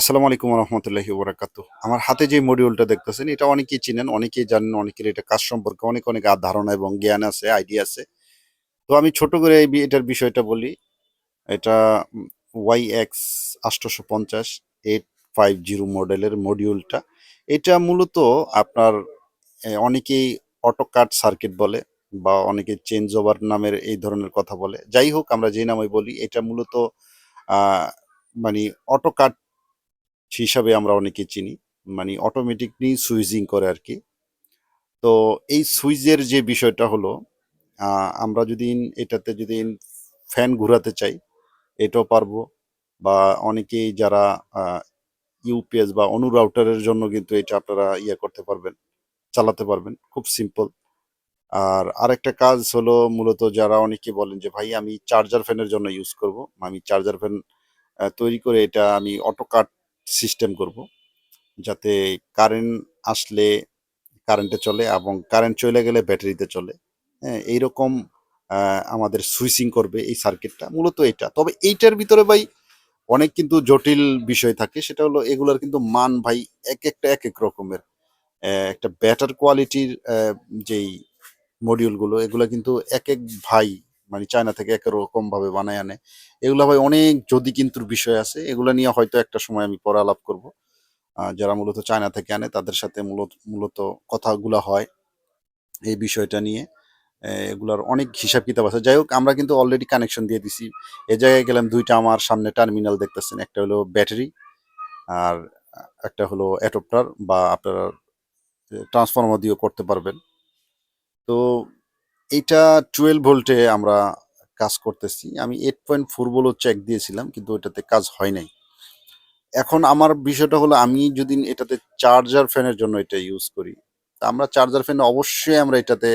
আসসালামু আলাইকুম রহমতুল্লাহি ওবরাকাত আমার হাতে যে মডিউলটা দেখতেছেন, এটা অনেকেই চিনেন, অনেকেই জানেন, অনেকের এটা কাজ সম্পর্কে অনেক অনেক ধারণা এবং জ্ঞান আছে আইডিয়া আছে। তো আমি ছোট করে এই এটার বিষয়টা বলি। এটা ওয়াই এক্স আটশোশো পঞ্চাশ এইট ফাইভ জিরো মডেলের মডিউলটা এটা মূলত আপনার অনেকেই অটোকাট সার্কিট বলে বা অনেকে চেঞ্জ ওভার নামের এই ধরনের কথা বলে। যাই হোক, আমরা যে নামে বলি, এটা মূলত মানে অটোকাট হিসাবে আমরা অনেকে চিনি। মানে অটোমেটিকলি সুইজিং করে আর কি তো এই সুইচের যে বিষয়টা হলো আমরা যদি এটাতে যদি ফ্যান ঘোরাতে চাই, এটাও পারব। বা অনেকেই যারা ইউপিএস বা অনু রাউটারের জন্য কিন্তু এটা আপনারা ইয়ে করতে পারবেন, চালাতে পারবেন। খুব সিম্পল আর আরেকটা কাজ হলো মূলত যারা অনেকে বলেন যে, ভাই, আমি চার্জার ফ্যানের জন্য ইউজ করব। আমি চার্জার ফ্যান তৈরি করে এটা আমি অটো কাট সিস্টেম করব। যাতে কারেন্ট আসলে কারেন্টে চলে এবং কারেন্ট চলে গেলে ব্যাটারিতে চলে। হ্যাঁ এইরকম আমাদের সুইচিং করবে এই সার্কিটটা মূলত এটা। তবে এইটার ভিতরে ভাই অনেক কিন্তু জটিল বিষয় থাকে। সেটা হলো এগুলার কিন্তু মান ভাই এক একটা এক এক রকমের। একটা ব্যাটার কোয়ালিটির যেই মডিউলগুলো এগুলো কিন্তু এক এক ভাই মানে চায়না থেকে এক রকম ভাবে বানায় আনে। এগুলো ভাই অনেক যদি কিন্তু বিষয় আছে। এগুলো নিয়ে হয়তো একটা সময় আমি পরে আলাপ করব যারা মূলত চায়না থেকে আনে, তাদের সাথে মূলত মূলত কথাগুলো হয় এই বিষয়টা নিয়ে। এগুলার অনেক হিসাব কিতাব আছে। যাই হোক, আমরা কিন্তু অলরেডি কানেকশন দিয়ে দিছি। এ জায়গায় গেলাম, দুইটা আমার সামনে টার্মিনাল দেখতেছেন। একটা হলো ব্যাটারি আর একটা হলো অ্যাডপ্টার বা আপনারা ট্রান্সফর্মার দিয়েও করতে পারবেন। তো এইটা টুয়েলভ ভোল্টে আমরা কাজ করতেছি। আমি এইট পয়েন্ট ফোর বলেও চেক দিয়েছিলাম, কিন্তু ওটাতে কাজ হয় নাই। এখন আমার বিষয়টা হলো, আমি যদি এটাতে চার্জার ফ্যানের জন্য এটা ইউজ করি, তা আমরা চার্জার ফ্যান অবশ্যই আমরা এটাতে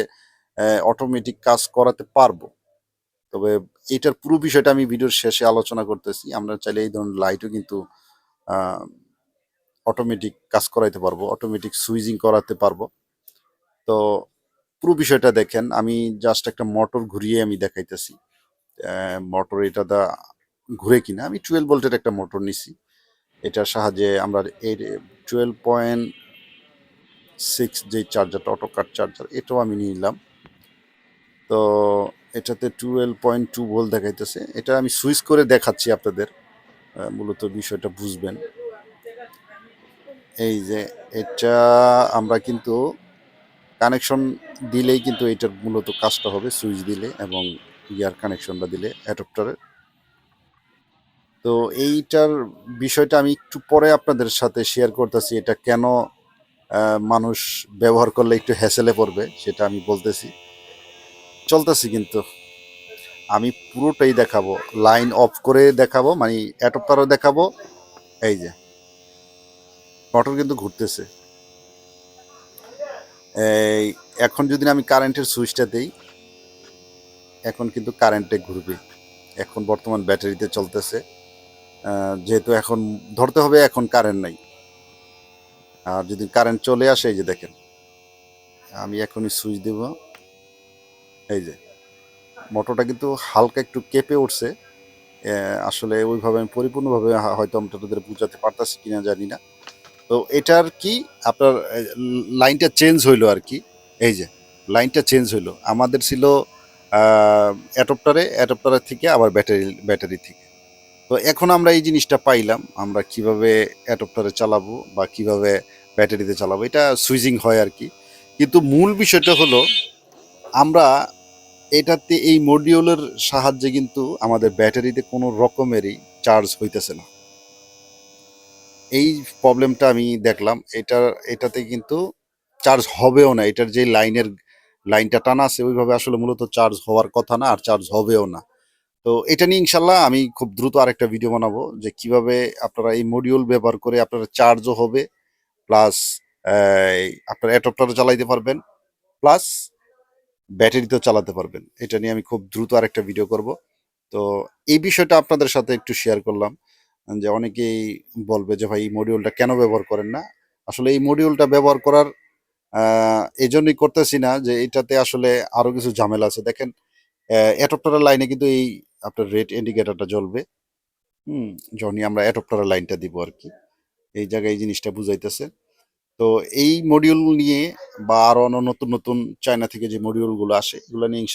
অটোমেটিক কাজ করাতে পারব। তবে এটার পুরো বিষয়টা আমি ভিডিওর শেষে আলোচনা করতেছি, আমরা চাইলে এই ধরনের লাইটও কিন্তু অটোমেটিক কাজ করাইতে পারব অটোমেটিক সুইচিং করাতে পারব। তো পুরো বিষয়টা দেখেন, আমি জাস্ট একটা মোটর ঘুরিয়ে আমি দেখাইতেছি। মোটর এটা দা ঘুরে কিনা, আমি টুয়েলভ ভোল্টের একটা মোটর নিছি। এটার সাহায্যে আমরা এর টুয়েলভ পয়েন্ট সিক্স যে চার্জারটা অটো কাট চার্জার এটাও আমি নিলাম। তো এটাতে টুয়েলভ পয়েন্ট টু ভোল্ট দেখাইতেছে। এটা আমি সুইচ করে দেখাচ্ছি আপনাদের মূলত বিষয়টা বুঝবেন। এই যে এটা আমরা কিন্তু কানেকশন দিলেই কিন্তু এটার মূলত কাজটা হবে সুইচ দিলে এবং ইয়ার কানেকশনটা দিলে অ্যাডপ্টারের তো এইটার বিষয়টা আমি একটু পরে আপনাদের সাথে শেয়ার করতেছি, এটা কেন মানুষ ব্যবহার করলে একটু হ্যাসেলে পড়বে সেটা আমি বলতেছি। চলতেছি কিন্তু। আমি পুরোটাই দেখাবো লাইন অফ করে দেখাবো মানে অ্যাডপ্টারও দেখাবো, এই যে। মোটর কিন্তু ঘুরতেছে। এখন যদি আমি কারেন্টের সুইচটা দেই, এখন কিন্তু কারেন্টে ঘুরবে। এখন বর্তমান ব্যাটারিতে চলতেছে। যেহেতু এখন ধরতে হবে এখন কারেন্ট নাই। আর যদি কারেন্ট চলে আসে, এই যে দেখেন, আমি এখনই সুইচ দেব। এই যে মোটরটা কিন্তু হালকা একটু কেঁপে উঠছে। আসলে ওইভাবে আমি পরিপূর্ণভাবে হয়তো আমি তোদের বোঝাতে পারতাছি কিনা জানি না। তো এটার কি আপনার লাইনটা চেঞ্জ হইল আর কি। এই যে, লাইনটা চেঞ্জ হইল। আমাদের ছিল অ্যাডপ্টারে, অ্যাডপ্টারের থেকে, আবার ব্যাটারি ব্যাটারি থেকে। তো এখন আমরা এই জিনিসটা পাইলাম, আমরা কীভাবে অ্যাডপ্টারে চালাবো বা কীভাবে ব্যাটারিতে চালাবো, এটা সুইচিং হয় আর কি। কিন্তু মূল বিষয়টা হলো, আমরা এটাতে, এই মডিউলের সাহায্যে কিন্তু আমাদের ব্যাটারিতে কোনো রকমেরই চার্জ হইতেছে না। এই প্রবলেমটা আমি দেখলাম। এটা এটাতে কিন্তু চার্জ হবেও না। এটার যে লাইনের লাইনটা টানা আছে, ওইভাবে আসলে মূলত চার্জ হওয়ার কথা না আর চার্জ হবেও না। তো এটা নিয়ে ইনশাল্লাহ আমি খুব দ্রুত আরেকটা ভিডিও বানাবো যে কীভাবে আপনারা এই মডিউল ব্যবহার করে আপনারা চার্জও হবে প্লাস আপনার অ্যাডপ্টারও চালাইতে পারবেন প্লাস ব্যাটারিতেও চালাতে পারবেন। এটা নিয়ে আমি খুব দ্রুত আরেকটা ভিডিও করব। তো এই বিষয়টা আপনাদের সাথে একটু শেয়ার করলাম। যে অনেকেই বলবে যে, ভাই, এই মডিউলটা কেন ব্যবহার করেন না? আসলে এই মডিউলটা ব্যবহার করার এই জন্যই করতেছি না যে, এটাতে আসলে আরও কিছু ঝামেলা আছে। দেখেন অ্যাডপ্টারের লাইনে কিন্তু এই আপনার রেড ইন্ডিকেটরটা জ্বলবে। হুম, যখনই আমরা অ্যাডপ্টারের লাইনটা দিব আর কি। এই জায়গায় এই জিনিসটা বুঝাইতেছে। তো এই মডিউল নিয়ে বা আরও অন্য নতুন নতুন চায়না থেকে যে মডিউলগুলো আসে, এগুলো নিয়ে